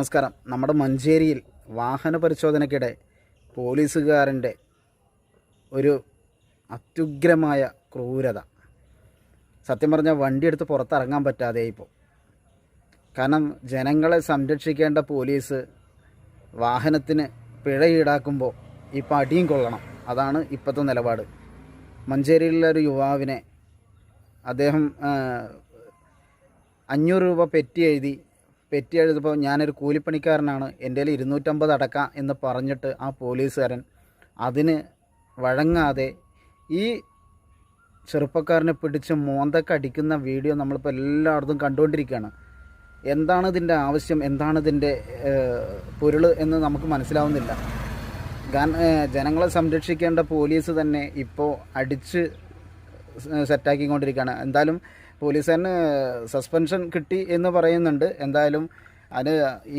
നമസ്കാരം. നമ്മുടെ മഞ്ചേരിയിൽ വാഹന പരിശോധനയ്ക്കിടെ പോലീസുകാരന്റെ ഒരു അത്യുഗ്രമായ ക്രൂരത. സത്യം പറഞ്ഞാൽ വണ്ടിയെടുത്ത് പുറത്തിറങ്ങാൻ പറ്റാതെ ഇപ്പോൾ കാരണം ജനങ്ങളെ സംരക്ഷിക്കേണ്ട പോലീസ് വാഹനത്തിന് പിഴ ഈടാക്കുമ്പോൾ ഇപ്പം അടിയും കൊള്ളണം. അതാണ് ഇപ്പോഴത്തെ നിലപാട്. മഞ്ചേരിയിലുള്ള ഒരു യുവാവിനെ അദ്ദേഹം അഞ്ഞൂറ് രൂപ പെറ്റി എഴുതി പെറ്റി എഴുതുമ്പോൾ ഞാനൊരു കൂലിപ്പണിക്കാരനാണ്. എന്റെ കയ്യിൽ ഇരുന്നൂറ്റമ്പത് അടക്കാം എന്ന് പറഞ്ഞിട്ട് ആ പോലീസുകാരൻ അതിന് വഴങ്ങാതെ ഈ ചെറുപ്പക്കാരനെ പിടിച്ച് മോന്തൊക്കെ അടിക്കുന്ന വീഡിയോ നമ്മളിപ്പോൾ എല്ലായിടത്തും കണ്ടുകൊണ്ടിരിക്കുകയാണ്. എന്താണ് ഇതിന്റെ ആവശ്യം? എന്താണ് ഇതിന്റെ പൊരുൾ എന്ന് നമുക്ക് മനസ്സിലാവുന്നില്ല. ജനങ്ങളെ സംരക്ഷിക്കേണ്ട പോലീസ് തന്നെ ഇപ്പോൾ അടിച്ച് സെറ്റാക്കിക്കൊണ്ടിരിക്കുകയാണ് എന്തായാലും പോലീസുകാരന് സസ്പെൻഷൻ കിട്ടി എന്ന് പറയുന്നുണ്ട്. എന്തായാലും അത്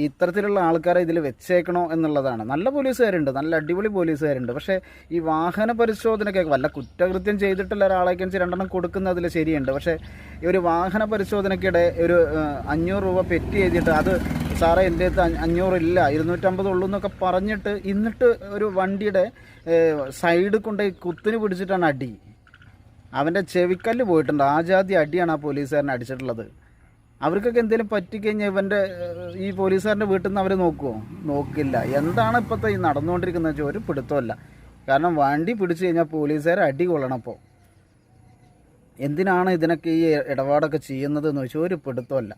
ഇത്തരത്തിലുള്ള ആൾക്കാരെ ഇതിൽ വെച്ചേക്കണോ എന്നുള്ളതാണ്. നല്ല പോലീസുകാരുണ്ട് നല്ല അടിപൊളി പോലീസുകാരുണ്ട്. പക്ഷേ ഈ വാഹന പരിശോധനയ്ക്കൊക്കെ വല്ല കുറ്റകൃത്യം ചെയ്തിട്ടുള്ള ഒരാളേക്ക് രണ്ടെണ്ണം കൊടുക്കുന്നതിൽ ശരിയുണ്ട്. പക്ഷേ ഈ ഒരു വാഹന പരിശോധനയ്ക്കിടെ ഒരു അഞ്ഞൂറ് രൂപ പെറ്റി എഴുതിയിട്ട് അത് സാറേ എന്റെ അടുത്ത് അഞ്ഞ- അഞ്ഞൂറില്ല ഇരുന്നൂറ്റമ്പത് ഉള്ളൂ എന്നൊക്കെ പറഞ്ഞിട്ട് എന്നിട്ട് ഒരു വണ്ടിയുടെ സൈഡ് കൊണ്ടുപോയി കുത്തിന് പിടിച്ചിട്ടാണ് അടി. അവന്റെ ചെവിക്കല്ല് പോയിട്ടുണ്ട്. ആ ജാതി അടിയാണ് ആ പോലീസുകാരനെ അടിച്ചിട്ടുള്ളത്. അവർക്കൊക്കെ എന്തെങ്കിലും പറ്റിക്കഴിഞ്ഞാൽ ഇവന്റെ ഈ പോലീസുകാരന്റെ വീട്ടിൽ നിന്ന് അവർ നോക്കുമോ നോക്കില്ല. എന്താണ് ഇപ്പോഴത്തെ ഈ നടന്നുകൊണ്ടിരിക്കുന്നത്? വെച്ചാൽ ഒരു പിടുത്തമല്ല കാരണം വണ്ടി പിടിച്ചു കഴിഞ്ഞാൽ പോലീസുകാർ അടി കൊള്ളണം അപ്പോൾ എന്തിനാണ് ഇതിനൊക്കെ ഈ ഇടപാടൊക്കെ ചെയ്യുന്നത് എന്ന് വെച്ചാൽ ഒരു പിടുത്തമല്ല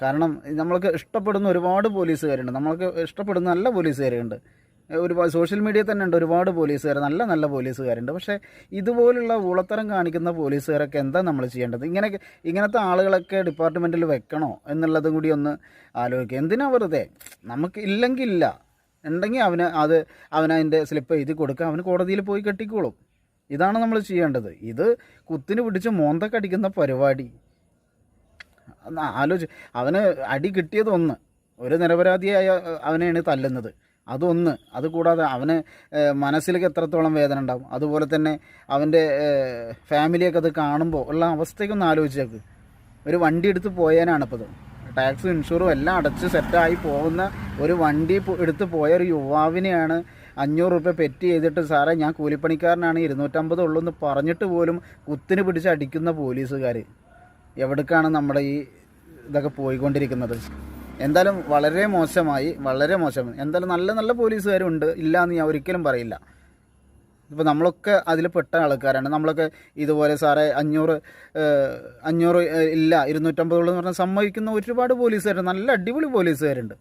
കാരണം നമ്മൾക്ക് ഇഷ്ടപ്പെടുന്ന ഒരുപാട് പോലീസുകാരുണ്ട്. നമ്മൾക്ക് ഇഷ്ടപ്പെടുന്ന നല്ല പോലീസുകാരുണ്ട്. ഒരുപാട് സോഷ്യൽ മീഡിയ തന്നെ ഉണ്ട് ഒരുപാട് പോലീസുകാർ നല്ല നല്ല പോലീസുകാരുണ്ട്. പക്ഷേ ഇതുപോലുള്ള ഊളത്തരം കാണിക്കുന്ന പോലീസുകാരൊക്കെ എന്താ നമ്മൾ ചെയ്യേണ്ടത്? ഇങ്ങനെ ഇങ്ങനത്തെ ആളുകളൊക്കെ ഡിപ്പാർട്ട്മെന്റിൽ വെക്കണോ എന്നുള്ളതും കൂടി ഒന്ന് ആലോചിക്കുക എന്തിനാ വെറുതെ? നമുക്ക് ഇല്ലെങ്കിൽ ഇല്ല ഉണ്ടെങ്കിൽ അവന് അത് അവനതിന്റെ സ്ലിപ്പ് എഴുതി കൊടുക്കുക. അവന് കോടതിയിൽ പോയി കെട്ടിക്കോളും. ഇതാണ് നമ്മൾ ചെയ്യേണ്ടത്. ഇത് കുത്തിന് പിടിച്ച് മോന്തക്കടിക്കുന്ന പരിപാടി. ആലോചി അവന് അടി കിട്ടിയത് ഒന്ന്. ഒരു നിരപരാധിയായ അവനെയാണ് തല്ലുന്നത്. അതൊന്ന്. അതുകൂടാതെ അവന് മനസ്സിലേക്ക് എത്രത്തോളം വേദന ഉണ്ടാവും. അതുപോലെ തന്നെ അവന്റെ ഫാമിലിയൊക്കെ അത് കാണുമ്പോൾ ഉള്ള അവസ്ഥയ്ക്കൊന്ന് ആലോചിച്ചേക്ക് ഒരു വണ്ടി എടുത്ത് പോയാനാണ് ഇപ്പോൾ ടാക്സും ഇൻഷുറും എല്ലാം അടച്ച് സെറ്റായി പോകുന്ന ഒരു വണ്ടി എടുത്ത് പോയ ഒരു യുവാവിനെയാണ് അഞ്ഞൂറ് റുപ്യ പെറ്റ് ചെയ്തിട്ട് സാറേ ഞാൻ കൂലിപ്പണിക്കാരനാണ് ഇരുന്നൂറ്റമ്പത് ഉള്ളൂ എന്ന് പറഞ്ഞിട്ട് പോലും കുത്തിന് പിടിച്ച് അടിക്കുന്ന പോലീസുകാർ എവിടേക്കാണ് നമ്മുടെ ഈ ഇതൊക്കെ പോയിക്കൊണ്ടിരിക്കുന്നത്? എന്തായാലും വളരെ മോശമായി വളരെ മോശമായി. എന്തായാലും നല്ല നല്ല പോലീസുകാരുണ്ട്. ഇല്ല എന്ന് ഞാൻ ഒരിക്കലും പറയില്ല. ഇപ്പോൾ നമ്മളൊക്കെ അതിൽ പെട്ട ആൾക്കാരാണ്. നമ്മളൊക്കെ ഇതുപോലെ സാറേ അഞ്ഞൂറ് അഞ്ഞൂറ് ഇല്ല ഇരുന്നൂറ്റമ്പതോളം എന്ന് പറഞ്ഞാൽ സമ്മതിക്കുന്ന ഒരുപാട് പോലീസുകാരുണ്ട്. നല്ല അടിപൊളി പോലീസുകാരുണ്ട്.